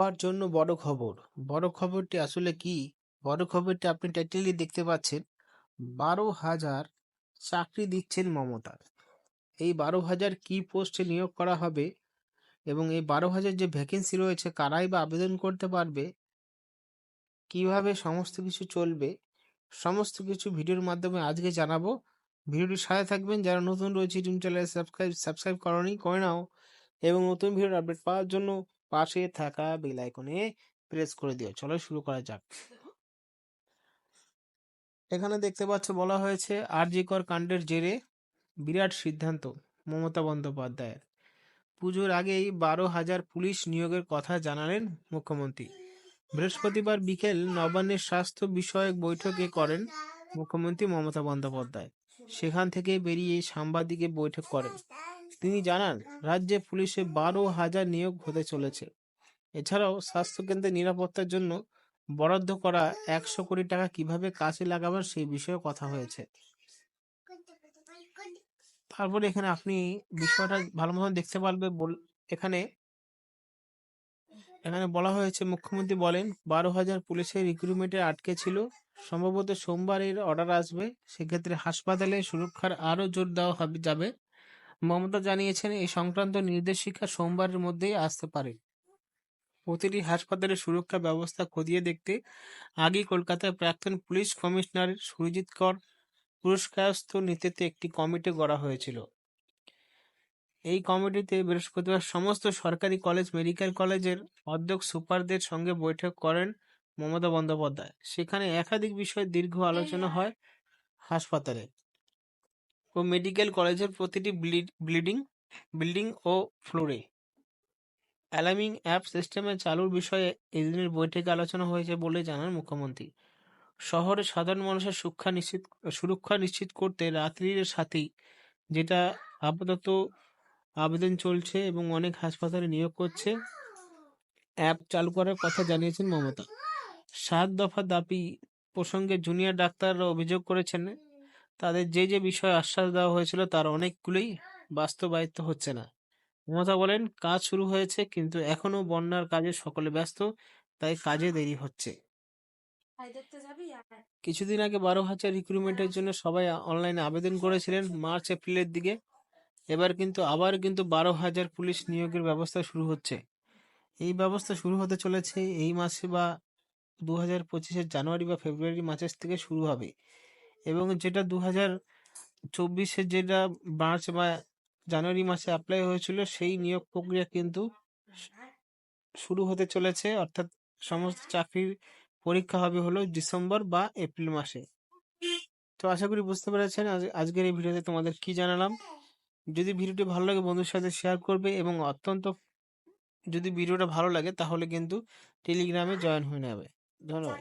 সবার জন্য বড় খবর। বড় খবরটি আসলে কি? বড় খবরটি আপনি টাইটেলে দেখতে পাচ্ছেন, বারো হাজার চাকরি দিচ্ছেন মমতা। এই বারো হাজার কি পোস্টে নিয়োগ করা হবে এবং এই বারো হাজার যে ভ্যাকেন্সি রয়েছে, কারাই বা আবেদন করতে পারবে? কীভাবে সমস্ত কিছু চলবে? সমস্ত কিছু ভিডিওর মাধ্যমে আজকে জানাব। ভিডিওটির সাথে থাকবেন, যারা নতুন রয়েছে, ইউটিউব চ্যানেলে সাবস্ক্রাইব সাবস্ক্রাইব করনি, করে নাও এবং নতুন ভিডিওর আপডেট পাওয়ার জন্য পাশে থাকা বেল আইকনে প্রেস করে দিও। চলো শুরু করা যাক। এখানে দেখতে পাচ্ছ বলা হয়েছে আরজিকর কাণ্ডের জেরে বিরাট সিদ্ধান্ত, মমতা বন্দ্যোপাধ্যায়ের। পুজোর আগেই বারো হাজার পুলিশ নিয়োগের কথা জানালেন মুখ্যমন্ত্রী। বৃহস্পতিবার বিকেল নবান্নের স্বাস্থ্য বিষয়ক বৈঠকে করেন মুখ্যমন্ত্রী মমতা বন্দ্যোপাধ্যায়। সেখান থেকে বেরিয়ে সাংবাদিকে বৈঠক করেন। তিনি জানান, রাজ্যে পুলিশে বারো হাজার নিয়োগ হতে চলেছে। এছাড়াও স্বাস্থ্যকেন্দ্রের নিরাপত্তার জন্য বরাদ্দ করা একশো কোটি টাকা কীভাবে কাজে লাগাবার সেই বিষয়ে কথা হয়েছে। তারপরে এখানে আপনি বিষয়টা ভালো মতন দেখতে পারবে এখানে এখানে বলা হয়েছে, মুখ্যমন্ত্রী বলেন, বারো হাজার পুলিশের রিক্রুটমেন্টে আটকে ছিল। সম্ভবত সোমবার এর অর্ডার আসবে। সেক্ষেত্রে হাসপাতালে সুরক্ষার আরও জোর দেওয়া হবে, যাবে। মমতা জানিয়েছেন এই সংক্রান্ত নির্দেশিকা সোমবারের মধ্যেই আসতে পারে। প্রতিটি হাসপাতালে সুরক্ষা ব্যবস্থা খতিয়ে দেখতে আগে কলকাতায় প্রাক্তন পুলিশ কমিশনার সুরজিৎ কর পুরস্কারস্থ নেতৃত্বে একটি কমিটি গড়া হয়েছিল। এই কমিটিতে বৃহস্পতিবার সমস্ত সরকারি কলেজ, মেডিকেল কলেজের অধ্যক্ষ সুপারদের সঙ্গে বৈঠক করেন মমতা বন্দ্যোপাধ্যায়। সেখানে একাধিক বিষয়ে দীর্ঘ আলোচনা হয় হাসপাতালে। ও মেডিকেল কলেজের প্রতিটি ব্লিডিং বিল্ডিং ও ফ্লোরে অ্যালার্মিং অ্যাপ সিস্টেমে চালুর বিষয়ে এদিনের বৈঠকে আলোচনা হয়েছে বলে জানান মুখ্যমন্ত্রী। শহরে সাধারণ মানুষের সুরক্ষা নিশ্চিত সুরক্ষা নিশ্চিত করতে রাত্রির সাথী যেটা আপাতত আবেদন চলছে এবং অনেক হাসপাতালে নিয়োগ করছে অ্যাপ চালু করার কথা জানিয়েছেন মমতা। সাত দফা দাবি প্রসঙ্গে জুনিয়র ডাক্তাররা অভিযোগ করেছেন তাদের যে যে বিষয়ে আশ্বাস দেওয়া হয়েছিল তার অনেকগুলোই বাস্তবায়িত হচ্ছে না। মমতা বলেন, কাজ শুরু হয়েছে কিন্তু এখনও বন্যার কাজে সকলে ব্যস্ত, তাই কাজে দেরি হচ্ছে। কিছুদিন আগে বারো হাজার রিক্রুটমেন্টের জন্য সবাই অনলাইনে আবেদন করেছিলেন মার্চ, এপ্রিলের দিকে। এবার কিন্তু, আবার কিন্তু বারো হাজার পুলিশ নিয়োগের ব্যবস্থা শুরু হচ্ছে। এই ব্যবস্থা শুরু হতে চলেছে এই মাসে বা দু হাজার পঁচিশের জানুয়ারি বা ফেব্রুয়ারি মাসের থেকে শুরু হবে। এবং যেটা দু হাজার চব্বিশে যেটা মার্চ বা জানুয়ারি মাসে অ্যাপ্লাই হয়েছিল, সেই নিয়োগ প্রক্রিয়া কিন্তু শুরু হতে চলেছে। অর্থাৎ সমস্ত চাকরির পরীক্ষা হবে হলো ডিসেম্বর বা এপ্রিল মাসে। তো আশা করি বুঝতে পেরেছেন। আজ, আজকের এই ভিডিওতে তোমাদের কি জানালাম? যদি ভিডিওটি ভালো লাগে বন্ধুর সাথে শেয়ার করবে এবং অত্যন্ত যদি ভিডিওটা ভালো লাগে, তাহলে কিন্তু টেলিগ্রামে জয়েন হয়ে নেবে। ধন্যবাদ।